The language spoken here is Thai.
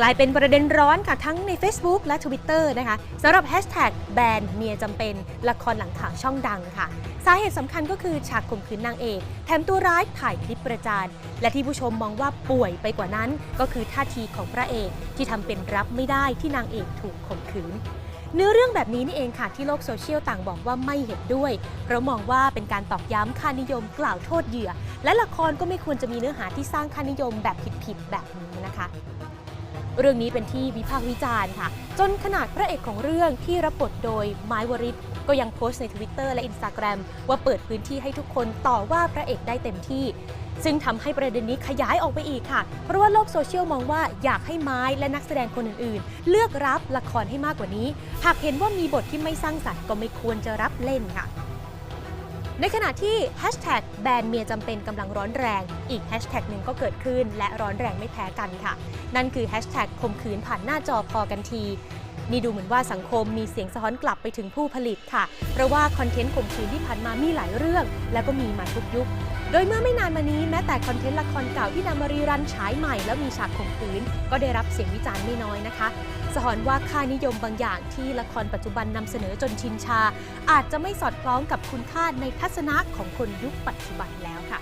กลายเป็นประเด็นร้อนค่ะทั้งใน Facebook และ Twitter นะคะสำหรับแฮชแท็กแบนเมียจำเป็นละครหลังข่าวช่องดังค่ะ สาเหตุสำคัญก็คือฉากข่มขืนนางเอก แถมตัวร้ายถ่ายคลิปประจาน และที่ผู้ชมมองว่าป่วยไปกว่านั้น ก็คือท่าทีของพระเอกที่ทำเป็นรับไม่ได้ที่นางเอกถูกข่มขืนเนื้อเรื่องแบบนี้นี่เองค่ะ ที่โลกโซเชียลต่างบอกว่าไม่เห็นด้วย เพราะมองว่าเป็นการตอกย้ำค่านิยมกล่าวโทษเหยื่อ และละครก็ไม่ควรจะมีเนื้อหาที่สร้างค่านิยมแบบผิดๆแบบนี้นะคะ เรื่องนี้เป็นที่วิพากษ์วิจารณ์ค่ะ จนขนาดพระเอกของเรื่องที่รับบทโดยไม้วริศก็ยังโพสต์ใน Twitter และ Instagram ว่าเปิดพื้นที่ให้ทุกคนต่อว่าพระเอกได้เต็มที่ ซึ่งทำให้ประเด็นนี้ขยายออกไปอีกค่ะ เพราะว่าโลกโซเชียลมองว่าอยากให้ไม้และนักแสดงคนอื่นๆ เลือกรับละครให้มากกว่านี้ หากเห็นว่ามีบทที่ไม่สร้างสรรค์ก็ไม่ควรจะรับเล่นค่ะ ในขณะที่แฮชแท็กแบนเมียจำเป็นกำลังร้อนแรง อีกแฮชแท็กหนึ่งก็เกิดขึ้นและร้อนแรงไม่แพ้กันค่ะ นั่นคือแฮชแท็กข่มขืนผ่านหน้าจอพอกันที นี่ดูเหมือนว่าสังคมมีเสียงสะท้อนกลับไปถึงผู้ผลิตค่ะ เพราะว่าคอนเทนต์ข่มขืนที่ผ่านมามีหลายเรื่อง และก็มีมาทุกยุค โดยเมื่อไม่นานมานี้แม้แต่คอนเทนต์ละครเก่าที่นำมารีรันฉายใหม่แล้วมีฉากข่มขืน ก็ได้รับเสียงวิจารณ์ไม่น้อยนะคะสะท้อนว่าค่านิยมบางอย่างที่ละครปัจจุบันนำเสนอจนชินชา อาจจะไม่สอดคล้องกับคุณค่าในทัศนะของคนยุคปัจจุบันแล้วค่ะ